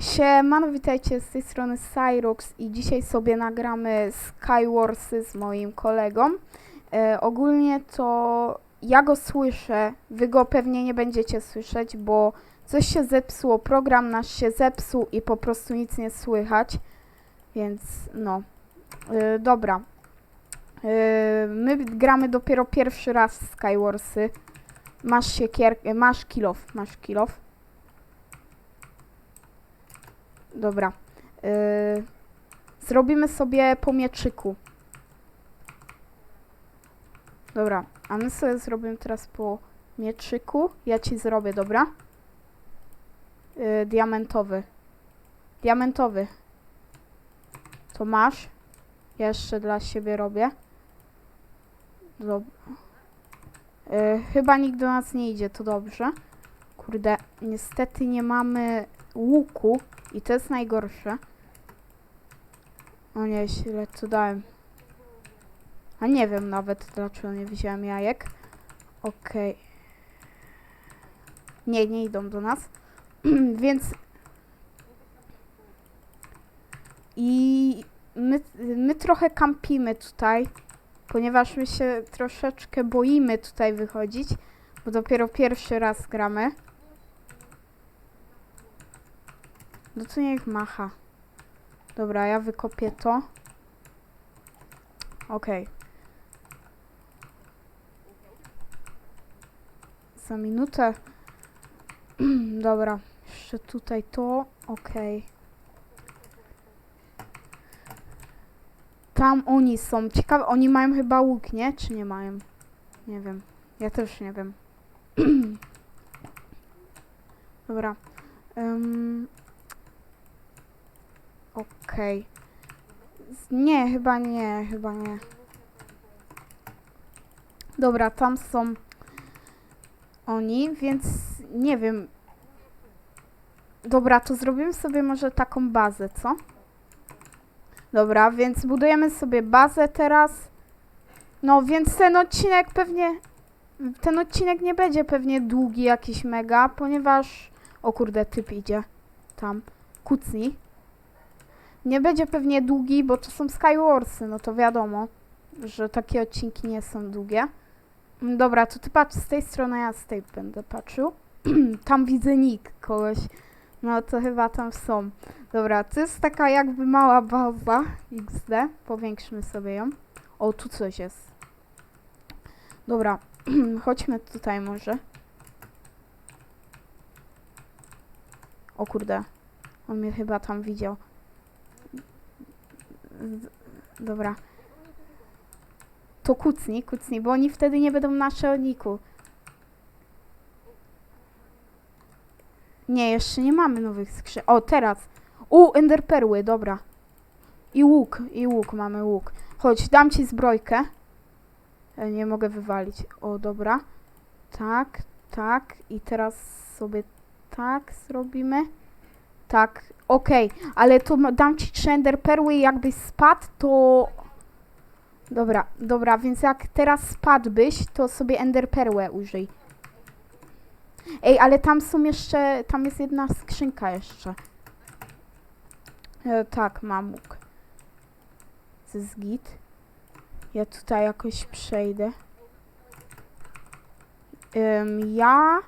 Siemano, witajcie z tej strony Cyrox i dzisiaj sobie nagramy Skywarsy z moim kolegą. E, ogólnie to ja go słyszę, wy go pewnie nie będziecie słyszeć, bo coś się zepsuło, program nasz się zepsuł i po prostu nic nie słychać, więc no, e, dobra. E, my gramy dopiero pierwszy raz w Skywarsy. Masz siekierkę, masz kilof, masz kilof. Dobra. Yy, zrobimy sobie po mieczyku. Dobra, a my sobie zrobimy teraz po mieczyku. Ja ci zrobię, dobra? Yy, diamentowy. Diamentowy. To masz. Ja jeszcze dla siebie robię. Dobra. Yy, chyba nikt do nas nie idzie, to dobrze. Kurde, niestety nie mamy łuku. I to jest najgorsze. O nie, źle to dałem. A nie wiem nawet, dlaczego nie wziąłem jajek. Okej. Nie, nie idą do nas. Więc... I my, my trochę kampimy tutaj, ponieważ my się troszeczkę boimy tutaj wychodzić, bo dopiero pierwszy raz gramy. No to niech macha. Dobra, ja wykopię to. Okej. Za minutę. Dobra, jeszcze tutaj to. Okej. Tam oni są. Ciekawe, oni mają chyba łuk, nie? Czy nie mają? Nie wiem. Ja też nie wiem. Dobra. Ym, Okej. Nie, chyba nie, chyba nie. Dobra, tam są oni, więc nie wiem. Dobra, to zrobimy sobie może taką bazę, co? Dobra, więc budujemy sobie bazę teraz. No, więc ten odcinek pewnie... Ten odcinek nie będzie pewnie długi jakiś mega, ponieważ... O kurde, typ idzie. Tam. Kucni. Nie będzie pewnie długi, bo to są Skywarsy, no to wiadomo, że takie odcinki nie są długie. Dobra, to ty patrz z tej strony, ja z tej będę patrzył. tam widzę nick kogoś. No to chyba tam są. Dobra, to jest taka jakby mała baza XD. Powiększmy sobie ją. O, tu coś jest. Dobra, chodźmy tutaj może. O kurde, on mnie chyba tam widział. Dobra. To kucni, kucni, bo oni wtedy nie będą na szalniku. Nie, jeszcze nie mamy nowych skrzyn. O, teraz. U, enderperły, dobra. I łuk, i łuk, mamy łuk. Chodź, dam ci zbrojkę. E, Nie mogę wywalić. O, dobra. Tak, tak. I teraz sobie tak zrobimy. Tak, okej. Ale to dam ci trzy ender perły i jakbyś spadł, to... Dobra, dobra, więc jak teraz spadłbyś, to sobie ender perłę użyj. Ej, ale tam są jeszcze, tam jest jedna skrzynka jeszcze. E, tak, mam łuk. To git. Ja tutaj jakoś przejdę. Ym, ja...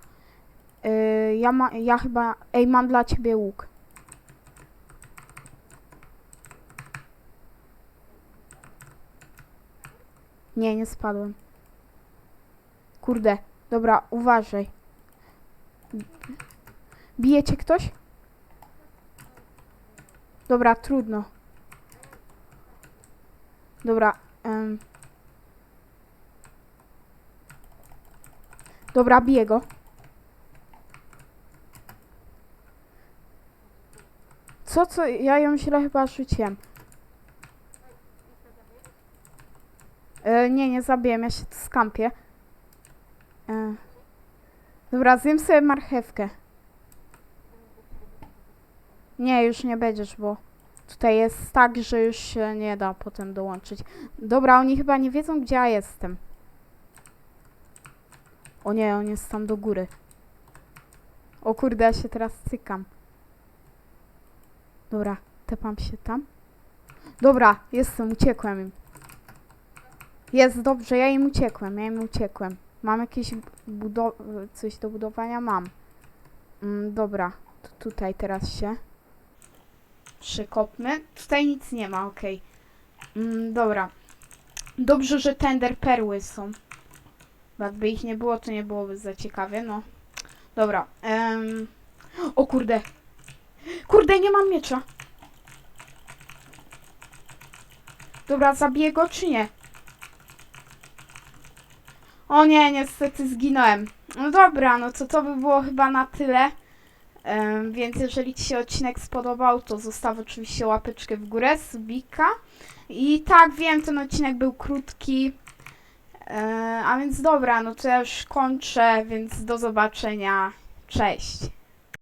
Y, ja, ma, ja chyba... Ej, mam dla ciebie łuk. Nie, nie spadłem. Kurde, dobra, uważaj. Bije cię ktoś? Dobra, trudno. Dobra. em. Dobra, biję go. Co, co? Ja ją źle chyba rzuciłem. E, nie, nie zabiłem, ja się tu skampię. E, dobra, zjem sobie marchewkę. Nie, już nie będziesz, bo tutaj jest tak, że już się nie da potem dołączyć. Dobra, oni chyba nie wiedzą, gdzie ja jestem. O nie, on jest tam do góry. O kurde, ja się teraz cykam. Dobra, tepam się tam. Dobra, jestem, uciekłem im. Jest, dobrze, ja im uciekłem, ja im uciekłem. Mam jakieś budo- coś do budowania? Mam. Mm, dobra, to tutaj teraz się przykopmy. Tutaj nic nie ma, okej. Mm, dobra. Dobrze, że tender perły są. Bo Jakby ich nie było, to nie byłoby za ciekawie, no. Dobra. em, O kurde. Kurde, nie mam miecza. Dobra, zabiję go czy nie? O nie, niestety zginąłem. No dobra, no to to by było chyba na tyle. Em, więc jeżeli Ci się odcinek spodobał, to zostaw oczywiście łapeczkę w górę, subika. I tak, wiem, ten odcinek był krótki. E, a więc dobra, no to ja już kończę, więc do zobaczenia. Cześć.